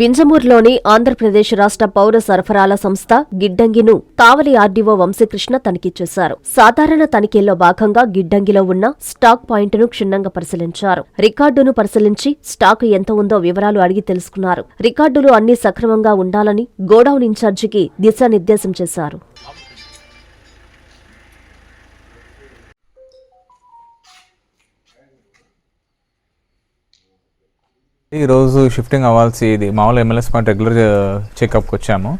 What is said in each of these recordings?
వింజమూరులోని ఆంధ్రప్రదేశ్ రాష్ట్ర పౌర సరఫరాల సంస్థ గిడ్డంగిను కావలి ఆర్డీఓ వంశీకృష్ణ తనిఖీ చేశారు. సాధారణ తనిఖీల్లో భాగంగా గిడ్డంగిలో ఉన్న స్టాక్ పాయింట్ను క్షుణ్ణంగా పరిశీలించారు. రికార్డును పరిశీలించి స్టాక్ ఎంత ఉందో వివరాలు అడిగి తెలుసుకున్నారు. రికార్డులు అన్ని సక్రమంగా ఉండాలని గోడౌన్ ఇన్ఛార్జికి దిశానిర్దేశం చేశారు. ఈరోజు షిఫ్టింగ్ అవ్వాల్సి ఇది. మామూలు ఎమ్మెల్యేస్ పాయింట్ రెగ్యులర్ చెకప్కి వచ్చాము.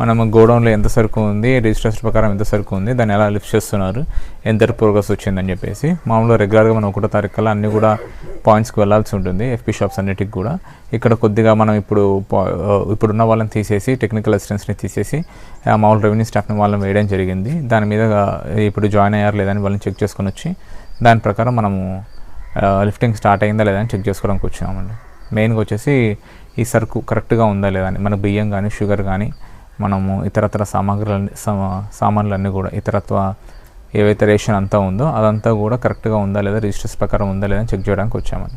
మనము గోడౌన్లో ఎంత సరుకు ఉంది రిజిస్ట్రేషన్ ప్రకారం ఎంత సరుకు ఉంది దాన్ని ఎలా లిఫ్ట్ చేస్తున్నారు ఎంత ప్రోగ్రెస్ వచ్చిందని చెప్పేసి. మామూలుగా రెగ్యులర్గా మనం ఒకటో తారీఖు కల్లా అన్ని కూడా పాయింట్స్కి వెళ్ళాల్సి ఉంటుంది ఎఫ్పీ షాప్స్ అన్నిటికి కూడా. ఇక్కడ కొద్దిగా మనం ఇప్పుడు ఇప్పుడున్న వాళ్ళని తీసేసి టెక్నికల్ అసిస్టెంట్స్ని తీసేసి మామూలు రెవెన్యూ స్టాఫ్ని వాళ్ళని వేయడం జరిగింది. దాని మీద ఇప్పుడు జాయిన్ అయ్యారు లేదని వాళ్ళని చెక్ చేసుకొని వచ్చి దాని ప్రకారం మనము లిఫ్టింగ్ స్టార్ట్ అయిందా లేదా అని చెక్ చేసుకోవడానికి వచ్చినామండి మెయిన్గా వచ్చేసి ఈ సరుకు కరెక్ట్గా ఉందా లేదా అని మన బియ్యం కానీ షుగర్ కానీ మనము ఇతరత్ర సామాగ్రి సామాన్లన్నీ కూడా ఇతరత్వ ఏవైతే రేషన్ అంతా ఉందో అదంతా కూడా కరెక్ట్గా ఉందా లేదా రిజిస్టర్స్ ప్రకారం ఉందా లేదా అని చెక్ చేయడానికి వచ్చామని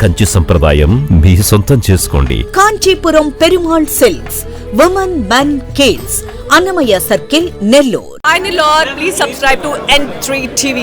కంచి సంప్రదాయం మీ సొంతం చేసుకోండి Kanchipuram Perumal silks women men kids Annamayya circle Nellore Lord, please subscribe to N3 TV.